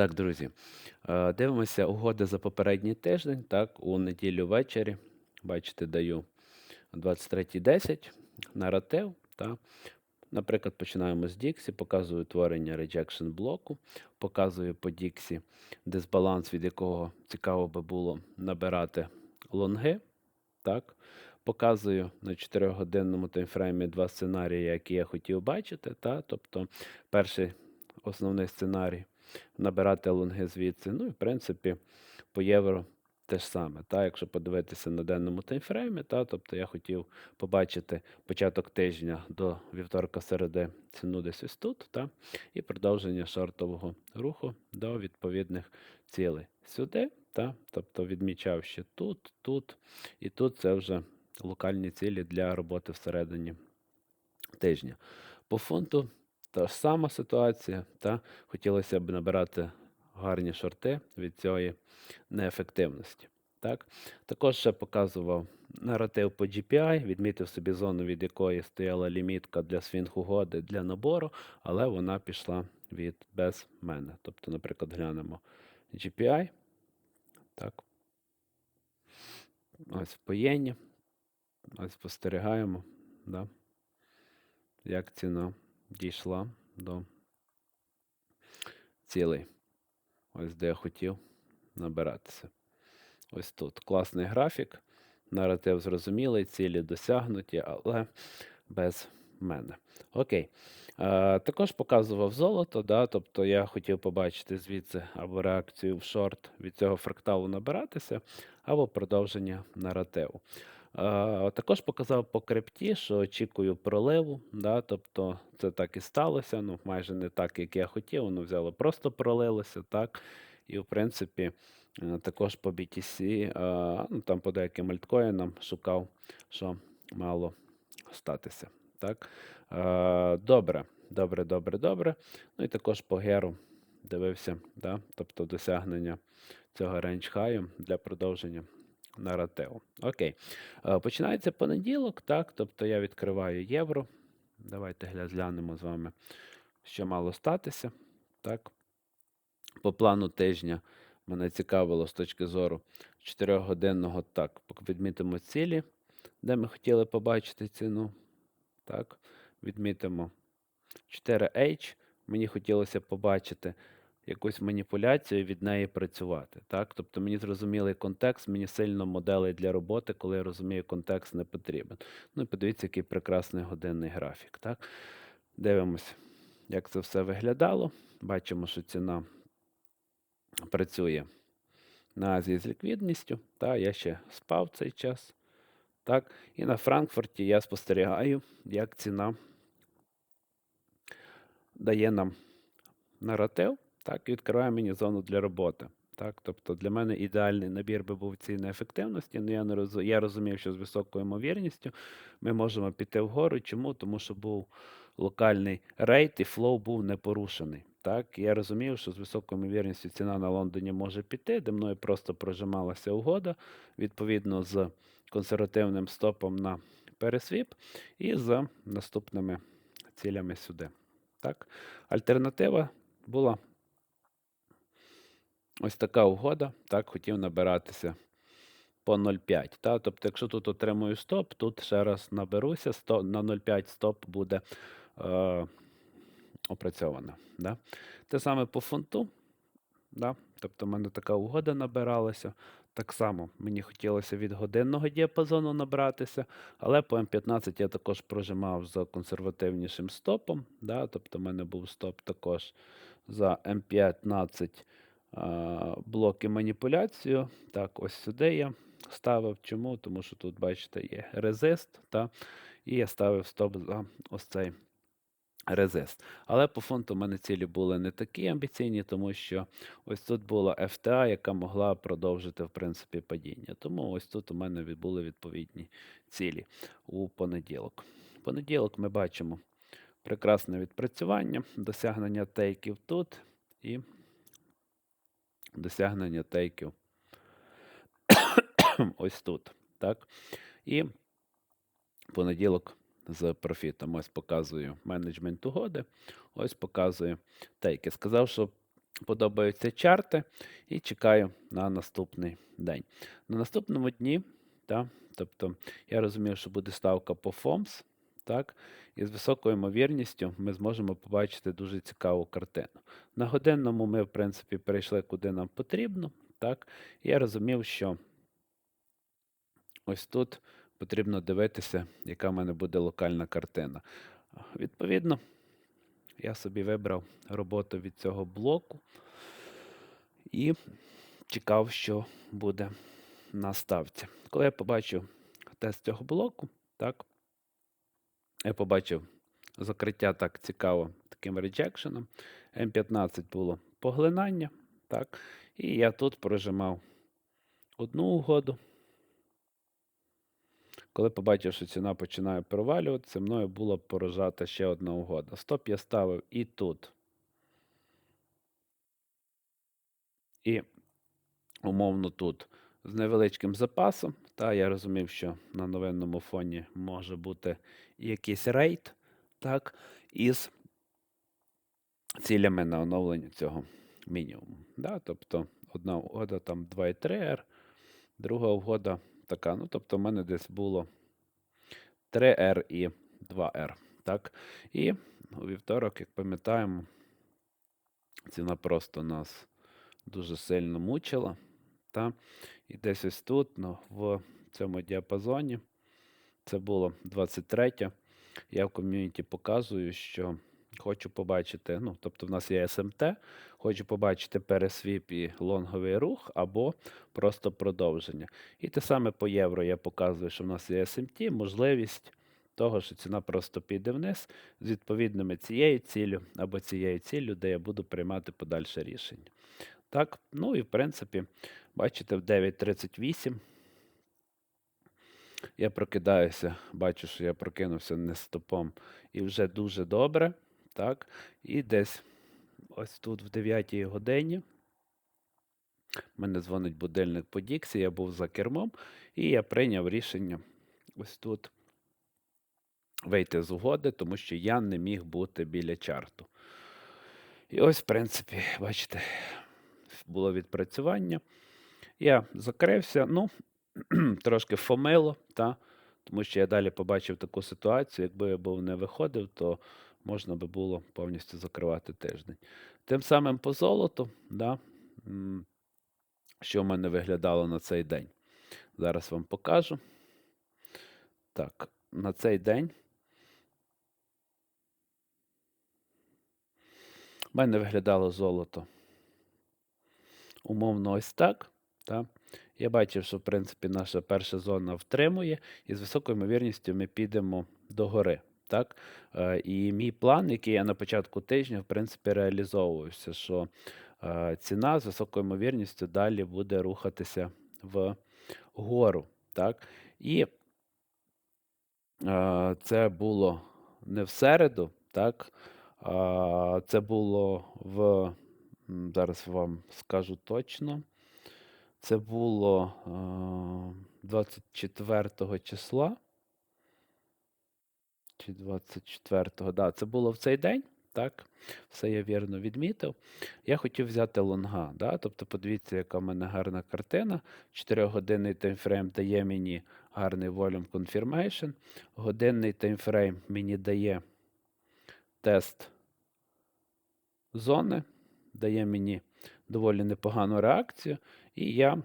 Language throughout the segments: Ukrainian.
Так, друзі, е, дивимося угоди за попередній тиждень. Так, у неділю ввечері. Бачите, даю 23.10 наратив. Так. Наприклад, починаємо з Dixie, показую творення rejection блоку, показую по Dixie дисбаланс, від якого цікаво би було набирати лонги. Так. Показую на 4-годинному таймфреймі два сценарії, які я хотів бачити. Так. Тобто, перший основний сценарій набирати лонги звідси. Ну і в принципі по євро те ж саме. Та, Якщо подивитися на денному таймфреймі, та, тобто я хотів побачити початок тижня до вівторка середи ціну десь ось тут, та, і продовження шортового руху до відповідних цілей. Сюди, та, тобто відмічав ще тут, тут і тут це вже локальні цілі для роботи всередині тижня. По фунту та ж сама ситуація, та хотілося б набирати гарні шорти від цієї неефективності. Так? Також ще показував наратив по GPI, відмітив собі зону, від якої стояла лімітка для свінг-угоди для набору, але вона пішла від без мене. Тобто, наприклад, глянемо GPI. Так. Ось по єні. Ось спостерігаємо, да, як ціна дійшла до цілей. Ось де я хотів набиратися. Ось тут класний графік. Наратив зрозумілий, цілі досягнуті, але без мене. Окей. А, також показував золото. да, Тобто я хотів побачити звідси або реакцію в шорт від цього фракталу набиратися, або продовження наративу. Також показав по крипті, що очікую проливу. Да, Тобто це так і сталося. Ну, майже не так, як я хотів. Воно взяло, просто пролилося. так. І, в принципі, е, також по BTC, а, ну, там по деяким альткоїнам шукав, що мало статися. Так. Добре, добре, добре, добре. Ну і також по геру дивився, да? тобто досягнення цього рейндж хаю для продовження наративу. Окей. Починається понеділок, так, тобто я відкриваю євро. Давайте глянемо з вами, що мало статися. Так. По плану тижня мене цікавило з точки зору 4-годинного так, відмітимо цілі, де ми хотіли побачити ціну. Так, Відмітимо 4H. Мені хотілося побачити якусь маніпуляцію від неї працювати. Так? Тобто мені зрозумілий контекст, мені сильно моделей для роботи, коли я розумію, контекст не потрібен. Ну і подивіться, який прекрасний годинний графік. Так? Дивимося, як це все виглядало. Бачимо, що ціна працює на Азії з ліквідністю. Та, Я ще спав цей час. Так, І на Франкфурті я спостерігаю, як ціна дає нам наратив, так, і відкриває мені зону для роботи. Так, Тобто для мене ідеальний набір би був цієї ефективності, але я не роз... я розумів, що з високою ймовірністю ми можемо піти вгору. Чому? Тому що був локальний рейт і флоу був не порушений. Так, Я розумів, що з високою ймовірністю ціна на Лондоні може піти, де мною просто прожималася угода, відповідно з консервативним стопом на пересвіп і з наступними цілями сюди. Так. Альтернатива була ось така угода. Так, хотів набиратися по 0,5. Так? Тобто, якщо тут отримую стоп, тут ще раз наберуся, 100, на 0,5 стоп буде е, опрацьовано. Да? Те саме по фунту. Да? Тобто, в мене така угода набиралася. Так само мені хотілося від годинного діапазону набратися, але по М15 я також прожимав за консервативнішим стопом. Да? Тобто, в мене був стоп також за М15 блоки маніпуляцію. Так, ось сюди я ставив. Чому? Тому що тут, бачите, є резист, та? і я ставив стоп за ось цей резист. Але по фонту в мене цілі були не такі амбіційні, тому що ось тут була FTA, яка могла продовжити, в принципі, падіння. Тому ось тут у мене були відповідні цілі у понеділок. В понеділок ми бачимо прекрасне відпрацювання, досягнення тейків тут і досягнення тейків ось тут. Так? І понеділок з профітом. Ось показую менеджмент угоди. Ось показую тейки. Сказав, що подобаються чарти і чекаю на наступний день. На наступному дні, та, тобто я розумів, що буде ставка по ФОМС, так, і з високою ймовірністю ми зможемо побачити дуже цікаву картину. На годинному ми, в принципі, перейшли куди нам потрібно. Так, і я розумів, що ось тут потрібно дивитися, яка в мене буде локальна картина. Відповідно, я собі вибрав роботу від цього блоку і чекав, що буде на ставці. Коли я побачив тест цього блоку, так, я побачив закриття так цікаво таким реджекшеном. М15 було поглинання, так, і я тут прожимав одну угоду. Коли побачив, що ціна починає провалюватися, мною було порожата ще одна угода. Стоп я ставив і тут. І умовно тут з невеличким запасом. Та я розумів, що на новинному фоні може бути якийсь рейд, так, із цілями на оновлення цього мінімуму. Да? Тобто одна угода там 2,3R, друга угода така. Ну, тобто, в мене десь було 3R і 2R. Так? І у вівторок, як пам'ятаємо, ціна просто нас дуже сильно мучила. Та? І десь ось тут, ну, в цьому діапазоні, це було 23. Я в ком'юніті показую, що хочу побачити, ну, тобто в нас є СМТ, хочу побачити пересвіп і лонговий рух або просто продовження. І те саме по євро я показую, що в нас є СМТ, можливість того, що ціна просто піде вниз з відповідними цією ціллю або цією ціллю, де я буду приймати подальше рішення. Так, ну і в принципі, бачите, в 9.38 я прокидаюся, бачу, що я прокинувся не стопом і вже дуже добре. Так, І десь ось тут в 9 годині. мене дзвонить будильник по Діксі, я був за кермом, і я прийняв рішення ось тут вийти з угоди, тому що я не міг бути біля чарту. І ось, в принципі, бачите, було відпрацювання. Я закрився, ну, трошки фомило, та, тому що я далі побачив таку ситуацію, якби я був не виходив, то можна би було повністю закривати тиждень. Тим самим по золоту, да, що в мене виглядало на цей день. Зараз вам покажу. Так, на цей день в мене виглядало золото. Умовно, ось так. так. Я бачив, що в принципі наша перша зона втримує, і з високою ймовірністю ми підемо до гори. Так? Е, і мій план, який я на початку тижня, в принципі, реалізовувався, що е, ціна з високою ймовірністю далі буде рухатися вгору. Так? І е, це було не в середу, так? це було в, зараз вам скажу точно. Це було 24 числа. Чи 24-го, да, це було в цей день, так, все я вірно відмітив. Я хотів взяти лонга. да, Тобто, подивіться, яка в мене гарна картина. 4-годинний таймфрейм дає мені гарний volume confirmation. Годинний таймфрейм мені дає тест зони, дає мені доволі непогану реакцію. І я,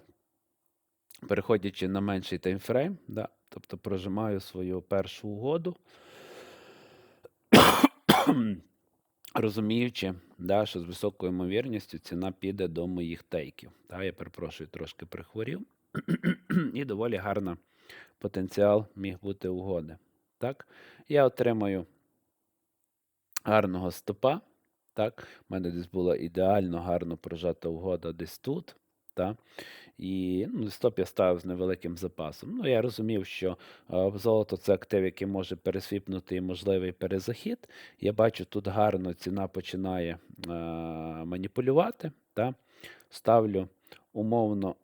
переходячи на менший таймфрейм, да, тобто прожимаю свою першу угоду. розуміючи, да, що з високою ймовірністю ціна піде до моїх тейків. Да, Я перепрошую, трошки прихворів. І доволі гарний потенціал міг бути угоди. Так? Я отримаю гарного стопа. Так? У мене десь була ідеально гарно прожата угода десь тут. Та? І ну, стоп я ставив з невеликим запасом. Ну, Я розумів, що е, золото це актив, який може пересвіпнути і можливий перезахід. Я бачу, тут гарно ціна починає е, маніпулювати. Та? Ставлю умовно.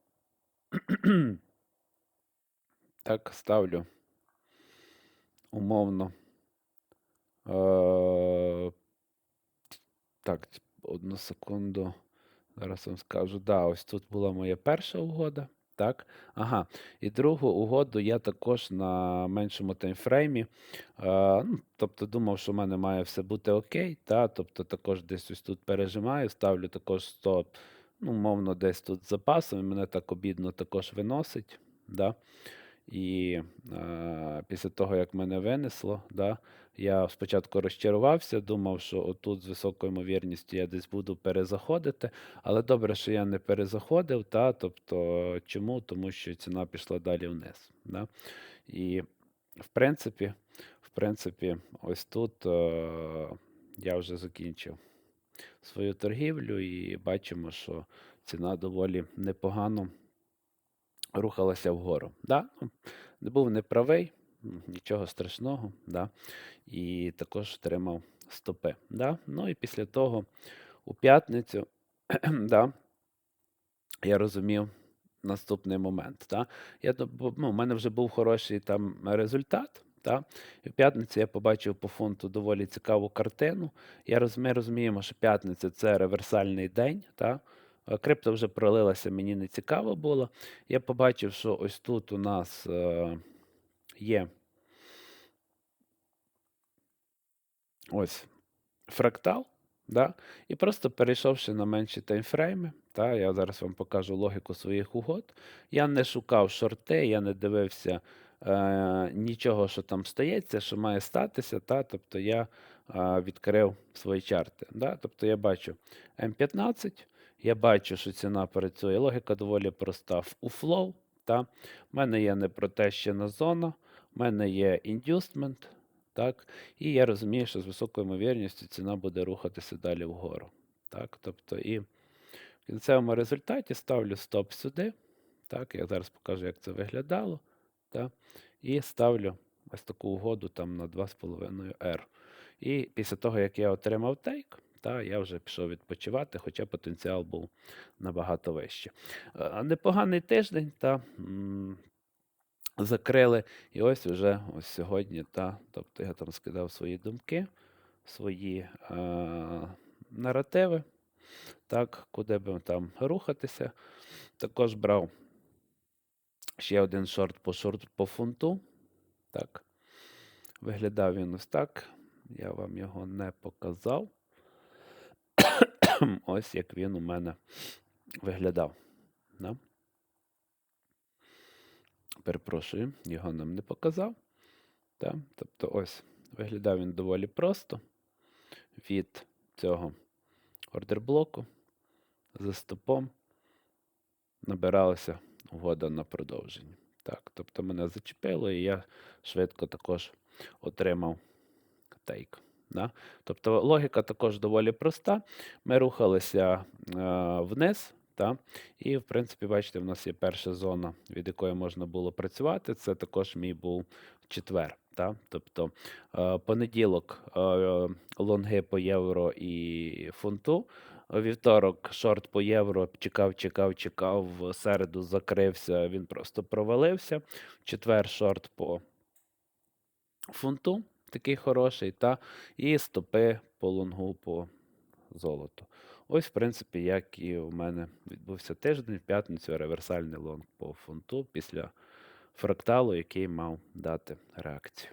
так, ставлю умовно. Е, так, одну секунду. Зараз вам скажу. Да, ось тут була моя перша угода. Так. Ага. І другу угоду я також на меншому таймфреймі. Е, ну, тобто думав, що в мене має все бути окей. Та, тобто також десь ось тут пережимаю, ставлю також стоп. Ну, мовно, десь тут з запасом, і мене так обідно також виносить. Да? І е, після того, як мене винесло, да, я спочатку розчарувався, думав, що отут з високою ймовірністю я десь буду перезаходити. Але добре, що я не перезаходив. Та, тобто, чому? Тому що ціна пішла далі вниз. Да? І в принципі, в принципі, ось тут е, я вже закінчив свою торгівлю і бачимо, що ціна доволі непогано рухалася вгору. Да? ну, Не був неправий, нічого страшного. Да? І також отримав стопи. Да? Ну і після того у п'ятницю да, я розумів наступний момент. Да? Я, ну, у мене вже був хороший там результат. Та? І в п'ятницю я побачив по фунту доволі цікаву картину. Я роз, ми розуміємо, що п'ятниця це реверсальний день. Та? Крипто вже пролилася, мені не цікаво було. Я побачив, що ось тут у нас е, є ось фрактал, да? і просто перейшовши на менші таймфрейми, та, я зараз вам покажу логіку своїх угод. Я не шукав шорти, я не дивився е, нічого, що там стається, що має статися. Та, тобто я е, відкрив свої чарти. Да? Тобто я бачу М15, я бачу, що ціна працює. Логіка доволі проста. У флоу, та, в мене є непротещена зона, в мене є індюстмент, так, і я розумію, що з високою ймовірністю ціна буде рухатися далі вгору. Так, тобто, і в кінцевому результаті ставлю стоп сюди. Так, я зараз покажу, як це виглядало. Так, і ставлю ось таку угоду там на 2,5 R. І після того, як я отримав тейк, та, я вже пішов відпочивати, хоча потенціал був набагато вище. Е, Непоганий тиждень, та, закрили. І ось вже ось сьогодні, та, тобто я там скидав свої думки, свої е, наративи, так, куди би там рухатися. Також брав ще один шорт по шорт по фунту. Так. Виглядав він ось так. Я вам його не показав. Ось як він у мене виглядав. Да? Перепрошую, його нам не показав. Да? Тобто, ось виглядав він доволі просто від цього ордерблоку за стопом набиралася угода на продовження. Так, тобто мене зачепило, і я швидко також отримав тейк. Да? Тобто логіка також доволі проста. Ми рухалися е, вниз, та? і, в принципі, бачите, в нас є перша зона, від якої можна було працювати. Це також мій був четвер. Та? Тобто е, понеділок е, лонги по євро і фунту. Вівторок шорт по євро чекав, чекав, чекав. В середу закрився, він просто провалився. Четвер шорт по фунту, такий хороший, та і стопи по лонгу по золоту. Ось, в принципі, як і у мене відбувся тиждень, в п'ятницю реверсальний лонг по фунту після фракталу, який мав дати реакцію.